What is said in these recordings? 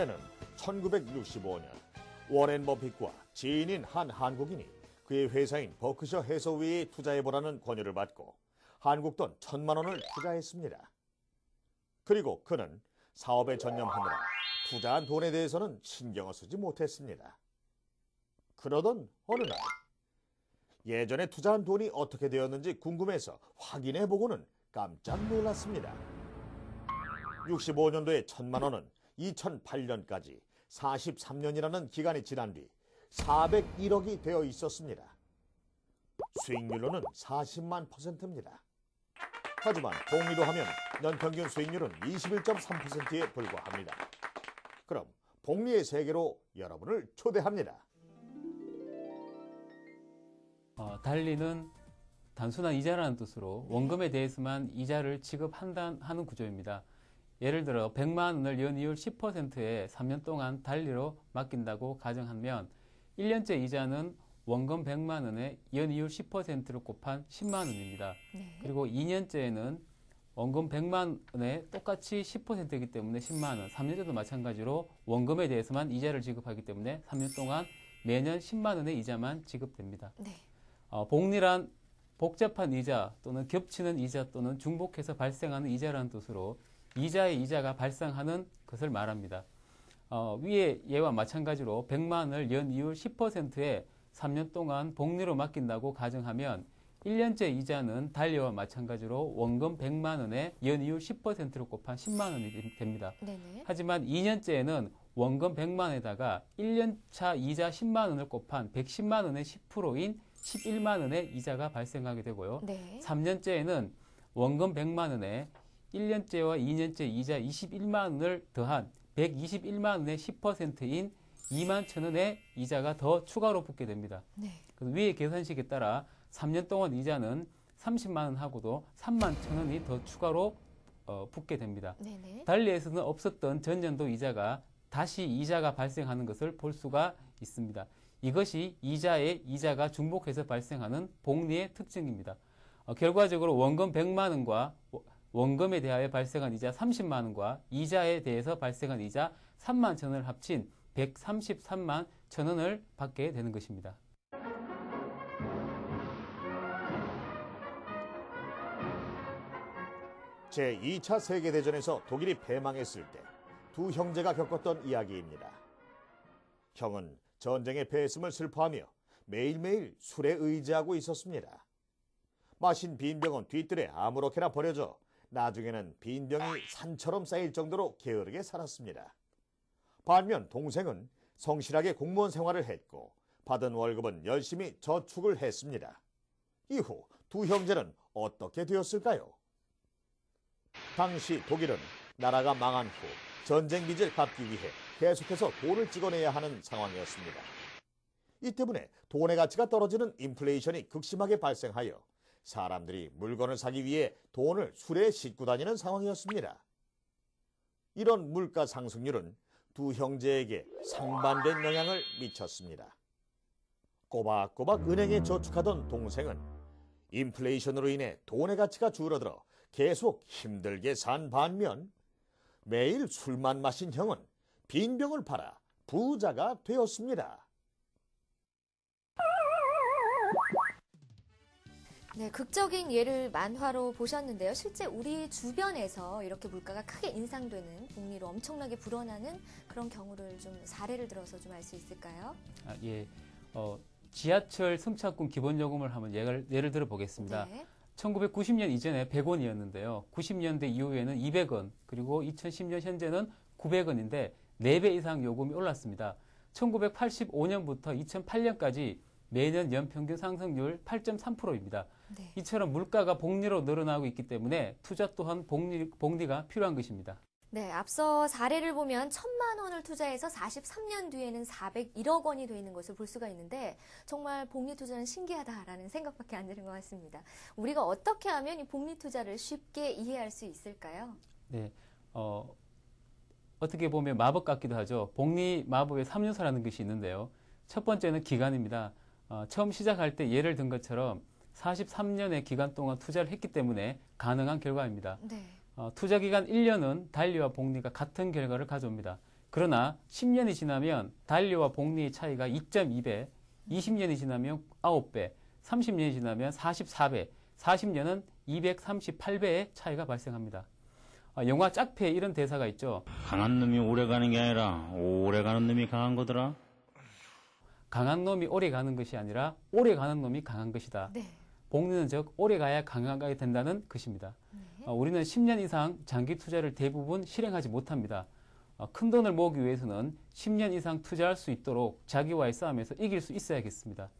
때는 1965년 워렌 버핏과 지인인 한 한국인이 그의 회사인 버크셔 해서웨이에 투자해보라는 권유를 받고 한국 돈 천만 원을 투자했습니다. 그리고 그는 사업에 전념하느라 투자한 돈에 대해서는 신경을 쓰지 못했습니다. 그러던 어느 날 예전에 투자한 돈이 어떻게 되었는지 궁금해서 확인해보고는 깜짝 놀랐습니다. 65년도에 천만 원은 2008년까지 43년이라는 기간이 지난 뒤 401억이 되어 있었습니다. 수익률로는 40만 퍼센트입니다. 하지만 복리로 하면 연평균 수익률은 21.3%에 불과합니다. 그럼 복리의 세계로 여러분을 초대합니다. 어, 달리는 단순한 이자라는 뜻으로 원금에 대해서만 이자를 지급한다는 구조입니다. 예를 들어 100만 원을 연이율 10%에 3년 동안 달리로 맡긴다고 가정하면 1년째 이자는 원금 100만 원에 연이율 10%를 곱한 10만 원입니다. 네. 그리고 2년째에는 원금 100만 원에 똑같이 10%이기 때문에 10만 원, 3년째도 마찬가지로 원금에 대해서만 이자를 지급하기 때문에 3년 동안 매년 10만 원의 이자만 지급됩니다. 네. 어, 복리란 복잡한 이자 또는 겹치는 이자 또는 중복해서 발생하는 이자라는 뜻으로 이자의 이자가 발생하는 것을 말합니다. 어, 위의 예와 마찬가지로 100만 원을 연이율 10%에 3년 동안 복리로 맡긴다고 가정하면 1년째 이자는 달려와 마찬가지로 원금 100만 원에 연이율 10%를 곱한 10만 원이 됩니다. 네네. 하지만 2년째에는 원금 100만 원에다가 1년차 이자 10만 원을 곱한 110만 원의 10%인 11만 원의 이자가 발생하게 되고요. 네. 3년째에는 원금 100만 원에 1년째와 2년째 이자 21만 원을 더한 121만 원의 10%인 2만 천 원의 이자가 더 추가로 붙게 됩니다. 네. 그래서 위의 계산식에 따라 3년 동안 이자는 30만 원 하고도 3만 천 원이 더 추가로 어, 붙게 됩니다. 네네. 달리에서는 없었던 전년도 이자가 다시 이자가 발생하는 것을 볼 수가 있습니다. 이것이 이자의 이자가 중복해서 발생하는 복리의 특징입니다. 어, 결과적으로 원금 100만 원과 원금에 대하여 발생한 이자 30만 원과 이자에 대해서 발생한 이자 3만 천 원을 합친 133만 천 원을 받게 되는 것입니다. 제2차 세계대전에서 독일이 패망했을 때 두 형제가 겪었던 이야기입니다. 형은 전쟁에 패했음을 슬퍼하며 매일매일 술에 의지하고 있었습니다. 마신 빈병은 뒤뜰에 아무렇게나 버려져 나중에는 빈병이 산처럼 쌓일 정도로 게으르게 살았습니다. 반면 동생은 성실하게 공무원 생활을 했고 받은 월급은 열심히 저축을 했습니다. 이후 두 형제는 어떻게 되었을까요? 당시 독일은 나라가 망한 후 전쟁 빚을 갚기 위해 계속해서 돈을 찍어내야 하는 상황이었습니다. 이 때문에 돈의 가치가 떨어지는 인플레이션이 극심하게 발생하여 사람들이 물건을 사기 위해 돈을 술에 싣고 다니는 상황이었습니다. 이런 물가 상승률은 두 형제에게 상반된 영향을 미쳤습니다. 꼬박꼬박 은행에 저축하던 동생은 인플레이션으로 인해 돈의 가치가 줄어들어 계속 힘들게 산 반면 매일 술만 마신 형은 빈병을 팔아 부자가 되었습니다. 네, 극적인 예를 만화로 보셨는데요. 실제 우리 주변에서 이렇게 물가가 크게 인상되는 복리로 엄청나게 불어나는 그런 경우를 좀 사례를 들어서 좀 알 수 있을까요? 아, 예. 어, 지하철 승차권 기본요금을 한번 예를, 예를 들어 보겠습니다. 네. 1990년 이전에 100원이었는데요. 90년대 이후에는 200원, 그리고 2010년 현재는 900원인데 4배 이상 요금이 올랐습니다. 1985년부터 2008년까지 매년 연평균 상승률 8.3%입니다. 네. 이처럼 물가가 복리로 늘어나고 있기 때문에 투자 또한 복리, 복리가 필요한 것입니다. 네, 앞서 사례를 보면 천만 원을 투자해서 43년 뒤에는 401억 원이 되는 것을 볼 수가 있는데 정말 복리 투자는 신기하다라는 생각밖에 안 드는 것 같습니다. 우리가 어떻게 하면 이 복리 투자를 쉽게 이해할 수 있을까요? 네, 어, 어떻게 보면 마법 같기도 하죠. 복리 마법의 3요소라는 것이 있는데요. 첫 번째는 기간입니다. 어, 처음 시작할 때 예를 든 것처럼 43년의 기간 동안 투자를 했기 때문에 가능한 결과입니다. 네. 어, 투자 기간 1년은 달리와 복리가 같은 결과를 가져옵니다. 그러나 10년이 지나면 단료와 복리의 차이가 2.2배, 20년이 지나면 9배, 30년이 지나면 44배, 40년은 238배의 차이가 발생합니다. 아, 영화 짝패에 이런 대사가 있죠. 강한 놈이 오래 가는 게 아니라 오래 가는 놈이 강한 거더라. 강한 놈이 오래 가는 것이 아니라 오래 가는 놈이 강한 것이다. 네. 복리는 즉 오래 가야 강하게 된다는 것입니다. 어, 우리는 10년 이상 장기 투자를 대부분 실행하지 못합니다. 어, 큰 돈을 모으기 위해서는 10년 이상 투자할 수 있도록 자기와의 싸움에서 이길 수 있어야겠습니다.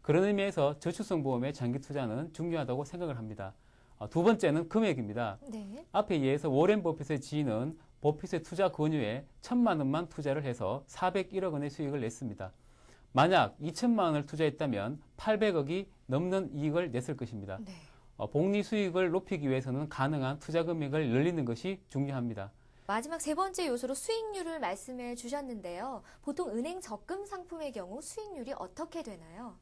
그런 의미에서 저축성 보험의 장기 투자는 중요하다고 생각을 합니다. 어, 두 번째는 금액입니다. 네. 앞에 이어서 워렌 버핏의 지인은 버핏의 투자 권유에 천만 원만 투자를 해서 401억 원의 수익을 냈습니다. 만약 2천만 원을 투자했다면 800억이 넘는 이익을 냈을 것입니다. 네. 어, 복리 수익을 높이기 위해서는 가능한 투자 금액을 늘리는 것이 중요합니다. 마지막 세 번째 요소로 수익률을 말씀해 주셨는데요. 보통 은행 적금 상품의 경우 수익률이 어떻게 되나요?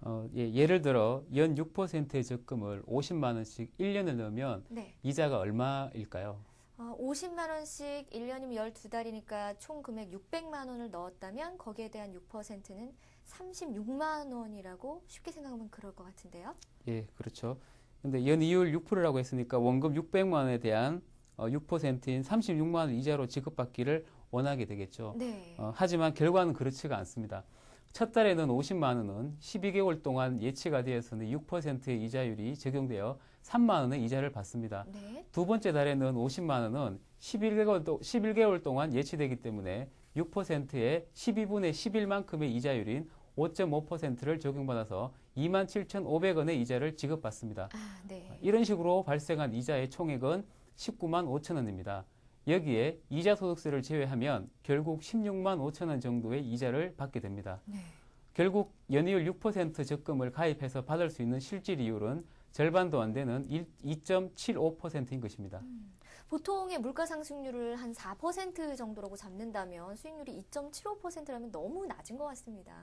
어, 예, 를 들어 연 6%의 적금을 50만 원씩 1년을 넣으면 네. 이자가 얼마일까요? 어, 50만 원씩 1년이면 12달이니까 총 금액 600만 원을 넣었다면 거기에 대한 6%는 36만 원이라고 쉽게 생각하면 그럴 것 같은데요. 예, 그렇죠. 근데 연 이율 6%라고 했으니까 원금 600만 원에 대한 어, 6%인 36만 원 이자로 지급받기를 원하게 되겠죠. 네. 어, 하지만 결과는 그렇지가 않습니다. 첫 달에는 50만 원은 12개월 동안 예치가 되어서는 6%의 이자율이 적용되어 3만 원의 이자를 받습니다. 네. 두 번째 달에는 50만 원은 11개월, 도, 11개월 동안 예치되기 때문에 6%의 12분의 11만큼의 이자율인 5.5%를 적용받아서 27,500원의 이자를 지급받습니다. 아, 네. 이런 식으로 발생한 이자의 총액은 19만 5천 원입니다. 여기에 이자 소득세를 제외하면 결국 16만 5천 원 정도의 이자를 받게 됩니다. 네. 결국 연이율 6% 적금을 가입해서 받을 수 있는 실질 이율은 절반도 안 되는 2.75%인 것입니다. 보통의 물가 상승률을 한 4% 정도라고 잡는다면 수익률이 2.75%라면 너무 낮은 것 같습니다.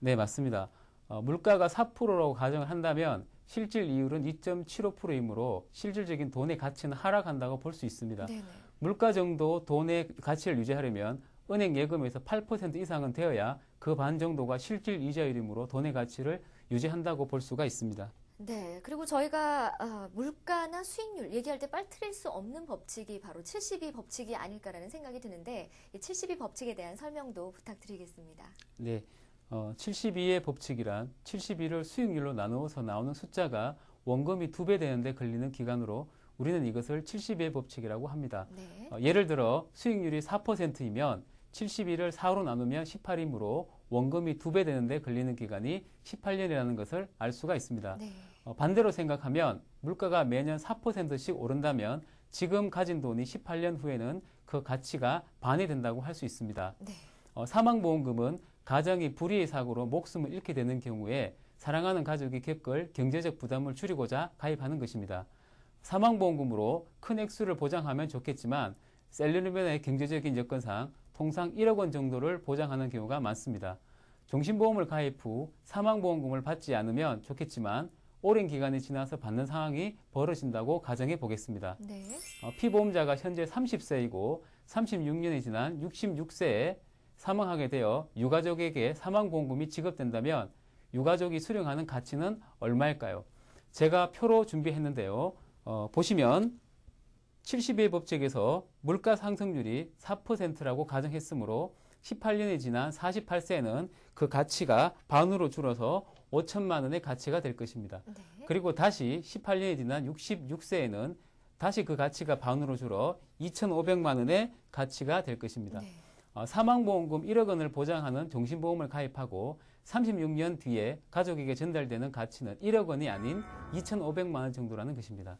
네, 맞습니다. 어, 물가가 4%라고 가정을 한다면 실질 이율은 2.75%이므로 실질적인 돈의 가치는 하락한다고 볼 수 있습니다. 네네. 물가 정도 돈의 가치를 유지하려면 은행 예금에서 8% 이상은 되어야 그 반 정도가 실질 이자율이므로 돈의 가치를 유지한다고 볼 수가 있습니다. 네. 그리고 저희가 어, 물가나 수익률 얘기할 때 빠뜨릴 수 없는 법칙이 바로 72 법칙이 아닐까라는 생각이 드는데 이72 법칙에 대한 설명도 부탁드리겠습니다. 네. 어, 72의 법칙이란 72를 수익률로 나누어서 나오는 숫자가 원금이 두 배 되는데 걸리는 기간으로 우리는 이것을 72의 법칙이라고 합니다. 네. 어, 예를 들어 수익률이 4%이면 72를 4로 나누면 18이므로 원금이 두 배 되는데 걸리는 기간이 18년이라는 것을 알 수가 있습니다. 네. 어, 반대로 생각하면 물가가 매년 4%씩 오른다면 지금 가진 돈이 18년 후에는 그 가치가 반이 된다고 할 수 있습니다. 네. 어, 사망보험금은 가정이 불의의 사고로 목숨을 잃게 되는 경우에 사랑하는 가족이 겪을 경제적 부담을 줄이고자 가입하는 것입니다. 사망보험금으로 큰 액수를 보장하면 좋겠지만 셀러리맨의 경제적인 여건상 통상 1억 원 정도를 보장하는 경우가 많습니다. 종신보험을 가입 후 사망보험금을 받지 않으면 좋겠지만 오랜 기간이 지나서 받는 상황이 벌어진다고 가정해 보겠습니다. 네. 어, 피보험자가 현재 30세이고 36년이 지난 66세에 사망하게 되어 유가족에게 사망보험금이 지급된다면 유가족이 수령하는 가치는 얼마일까요? 제가 표로 준비했는데요. 어, 보시면 72의 법칙에서 물가 상승률이 4%라고 가정했으므로 18년이 지난 48세에는 그 가치가 반으로 줄어서 5천만 원의 가치가 될 것입니다. 네. 그리고 다시 18년이 지난 66세에는 다시 그 가치가 반으로 줄어 2,500만 원의 가치가 될 것입니다. 네. 어, 사망보험금 1억 원을 보장하는 종신보험을 가입하고 36년 뒤에 가족에게 전달되는 가치는 1억 원이 아닌 2,500만 원 정도라는 것입니다.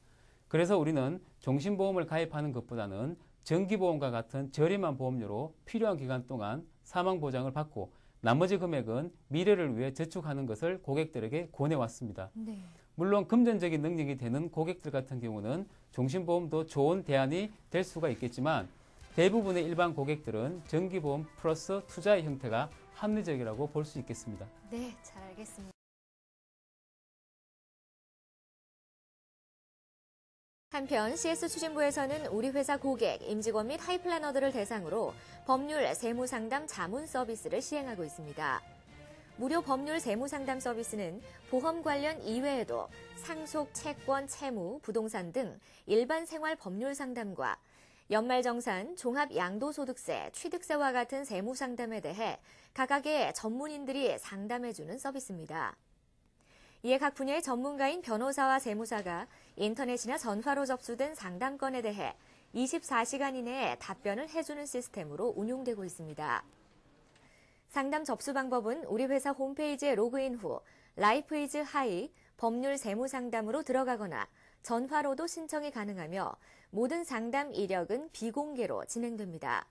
그래서 우리는 종신보험을 가입하는 것보다는 정기보험과 같은 저렴한 보험료로 필요한 기간 동안 사망보장을 받고 나머지 금액은 미래를 위해 저축하는 것을 고객들에게 권해왔습니다. 네. 물론 금전적인 능력이 되는 고객들 같은 경우는 종신보험도 좋은 대안이 될 수가 있겠지만 대부분의 일반 고객들은 정기보험 플러스 투자의 형태가 합리적이라고 볼 수 있겠습니다. 네, 잘 알겠습니다. 한편 CS 추진부에서는 우리 회사 고객, 임직원 및 하이플래너들을 대상으로 법률 세무 상담 자문 서비스를 시행하고 있습니다. 무료 법률 세무 상담 서비스는 보험 관련 이외에도 상속, 채권, 채무, 부동산 등 일반 생활 법률 상담과 연말정산, 종합 양도소득세, 취득세와 같은 세무 상담에 대해 각각의 전문인들이 상담해주는 서비스입니다. 이에 각 분야의 전문가인 변호사와 세무사가 인터넷이나 전화로 접수된 상담건에 대해 24시간 이내에 답변을 해주는 시스템으로 운용되고 있습니다. 상담 접수 방법은 우리 회사 홈페이지에 로그인 후 라이프 이즈 하이 법률 세무 상담으로 들어가거나 전화로도 신청이 가능하며 모든 상담 이력은 비공개로 진행됩니다.